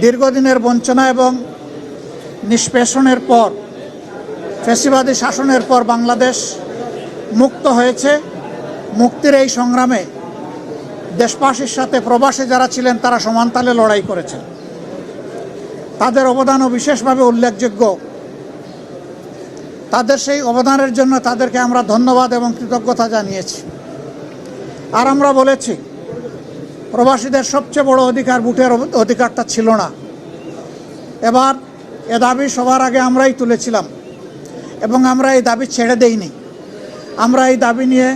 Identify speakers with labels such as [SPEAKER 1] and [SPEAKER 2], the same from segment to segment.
[SPEAKER 1] দীর্ঘদিনের বঞ্চনা এবং নিষ্পেষণের পর ফেসিবাদী শাসনের পর বাংলাদেশ মুক্ত হয়েছে। মুক্তির এই সংগ্রামে দেশবাসীর সাথে প্রবাসী যারা ছিলেন, তারা সমানতালে লড়াই করেছেন। তাদের অবদানও বিশেষভাবে উল্লেখযোগ্য। তাদের সেই অবদানের জন্য তাদেরকে আমরা ধন্যবাদ এবং কৃতজ্ঞতা জানিয়েছি। আর আমরা বলেছি প্রবাসীদের সবচেয়ে বড় অধিকার, ভোটের অধিকারটা ছিল না। এবার এ দাবি সবার আগে আমরাই তুলেছিলাম এবং আমরা এই দাবি ছেড়ে দেইনি। আমরা এই দাবি নিয়ে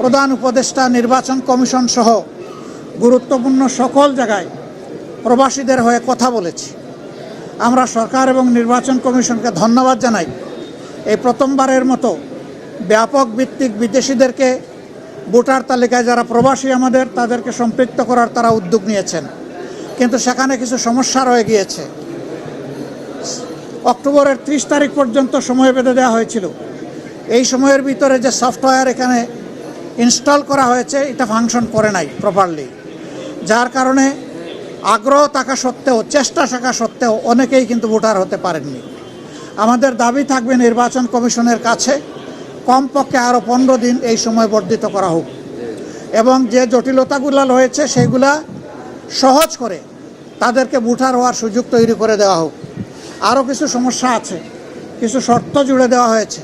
[SPEAKER 1] প্রধান উপদেষ্টা, নির্বাচন কমিশন সহ গুরুত্বপূর্ণ সকল জায়গায় প্রবাসীদের হয়ে কথা বলেছি। আমরা সরকার এবং নির্বাচন কমিশনকে ধন্যবাদ জানাই। এই প্রথমবারের মতো ব্যাপক ভিত্তিক বিদেশিদেরকে ভোটার তালিকায় যারা প্রবাসী আমাদের, তাদেরকে সম্পৃক্ত করার তারা উদ্যোগ নিয়েছেন। কিন্তু সেখানে কিছু সমস্যা রয়ে গিয়েছে। অক্টোবরের ত্রিশ তারিখ পর্যন্ত সময় বেঁধে দেওয়া হয়েছিল। এই সময়ের ভিতরে যে সফটওয়্যার এখানে ইনস্টল করা হয়েছে, এটা ফাংশন করে নাই প্রপারলি যার কারণে আগ্রহ থাকা সত্ত্বেও, চেষ্টা থাকা সত্ত্বেও অনেকেই কিন্তু ভোটার হতে পারেননি। আমাদের দাবি থাকবে নির্বাচন কমিশনের কাছে কমপক্ষে আরও পনেরো দিন এই সময় বর্ধিত করা হোক। এবং যে জটিলতাগুলো রয়েছে, সেগুলা সহজ করে তাদেরকে বুঠার হওয়ার সুযোগ তৈরি করে দেওয়া হোক। আরও কিছু সমস্যা আছে, কিছু শর্ত জুড়ে দেওয়া হয়েছে।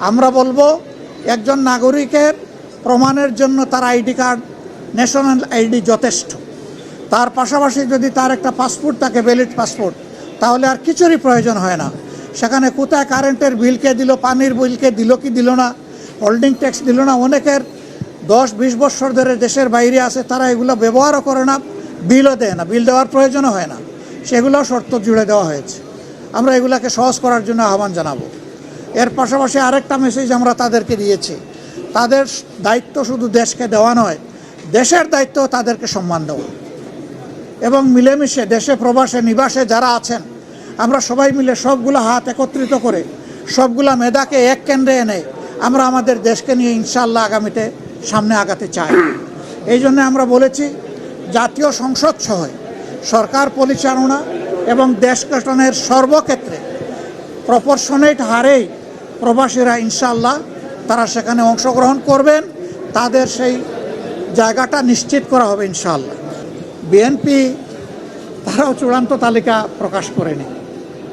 [SPEAKER 1] আমরা বলব, একজন নাগরিকের প্রমাণের জন্য তার আইডি কার্ড, ন্যাশনাল আইডি যথেষ্ট। তার পাশাপাশি যদি তার একটা পাসপোর্ট থাকে, ভ্যালিড পাসপোর্ট, তাহলে আর কিছুরই প্রয়োজন হয় না। সেখানে কোথায় কারেন্টের বিলকে দিল, পানির বিলকে দিল, কি দিল না হোল্ডিং ট্যাক্স দিল না, অনেকের দশ বিশ বছর ধরে দেশের বাইরে আছে, তারা এগুলো ব্যবহারও করে না, বিলও দেয় না, বিল দেওয়ার প্রয়োজনও হয় না। সেগুলো শর্ত জুড়ে দেওয়া হয়েছে। আমরা এগুলাকে সহজ করার জন্য আহ্বান জানাব। এর পাশাপাশি আরেকটা মেসেজ আমরা তাদেরকে দিয়েছি। তাদের দায়িত্ব শুধু দেশকে দেওয়া নয়, দেশের দায়িত্ব তাদেরকে সম্মান দেওয়া। এবং মিলেমিশে দেশে প্রবাসে নিবাসে যারা আছেন আমরা সবাই মিলে সবগুলো হাত একত্রিত করে সবগুলা মেধাকে এক কেন্দ্রে এনে আমরা আমাদের দেশকে নিয়ে ইনশাল্লাহ আগামীতে সামনে আগাতে চাই। এই জন্য আমরা বলেছি, জাতীয় সংসদ সহ সরকার পরিচালনা এবং দেশ গঠনের সর্বক্ষেত্রে প্রপোর্শনেট হারেই প্রবাসীরা ইনশাল্লাহ তারা সেখানে অংশগ্রহণ করবেন, তাদের সেই জায়গাটা নিশ্চিত করা হবে ইনশাল্লাহ বিএনপি তারাও চূড়ান্ত তালিকা প্রকাশ করেনি।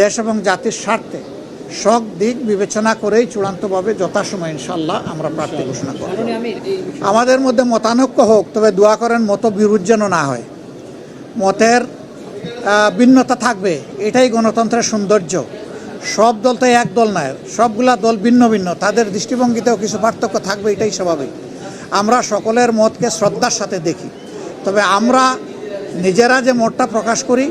[SPEAKER 1] দেশ এবং জাতির স্বার্থে সব দিক বিবেচনা করেই চূড়ান্তভাবে যথাসময় ইনশাল্লাহ আমরা প্রার্থী ঘোষণা করব। আমাদের মধ্যে মতানৈক্য হোক, তবে দোয়া করেন মত বিরোধ যেন না হয়। মতের ভিন্নতা থাকবে, এটাই গণতন্ত্রের সৌন্দর্য। সব দল তো এক দল নয়, সবগুলা দল ভিন্ন ভিন্ন, তাদের দৃষ্টিভঙ্গিতেও কিছু পার্থক্য থাকবে, এটাই স্বাভাবিক। আমরা সকলের মতকে শ্রদ্ধার সাথে দেখি, তবে আমরা নিজেরা যে মতটা প্রকাশ করি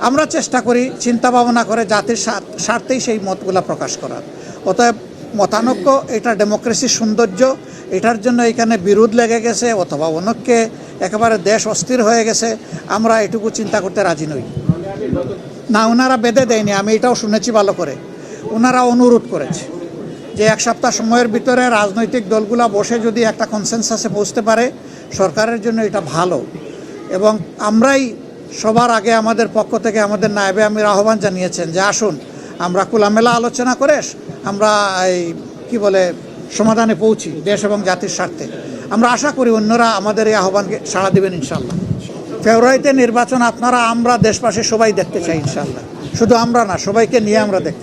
[SPEAKER 1] আমরা চেষ্টা করি চিন্তা ভাবনা করে জাতির স্বার্থ- স্বার্থেই সেই মতগুলা প্রকাশ করার। অতএব মতানৈক্য, এটা ডেমোক্রেসির সৌন্দর্য, এটার জন্য এখানে বিরোধ লেগে গেছে অথবা অনেককে একেবারে দেশ অস্থির হয়ে গেছে, আমরা এটুকু চিন্তা করতে রাজি নই। না ওনারা বেঁধে দেয়নি, আমি এটাও শুনেছি ভালো করে। ওনারা অনুরোধ করেছে যে এক সপ্তাহ সময়ের ভিতরে রাজনৈতিক দলগুলা বসে যদি একটা কনসেনসাসে পৌঁছতে পারে, সরকারের জন্য এটা ভালো। এবং আমরাই সবার আগে আমাদের পক্ষ থেকে আমাদের নায়েবে আমির আহ্বান জানিয়েছেন যে আসুন, আমরা খোলামেলা আলোচনা করে আমরা এই, কী বলে, সমাধানে পৌঁছি দেশ এবং জাতির স্বার্থে। আমরা আশা করি অন্যরা আমাদের এই আহ্বানকে সাড়া দেবেন ইনশাল্লাহ ফেব্রুয়ারিতে নির্বাচন আপনারা, আমরা দেশবাসী সবাই দেখতে চাই ইনশাল্লাহ শুধু আমরা না, সবাইকে নিয়ে আমরা দেখতে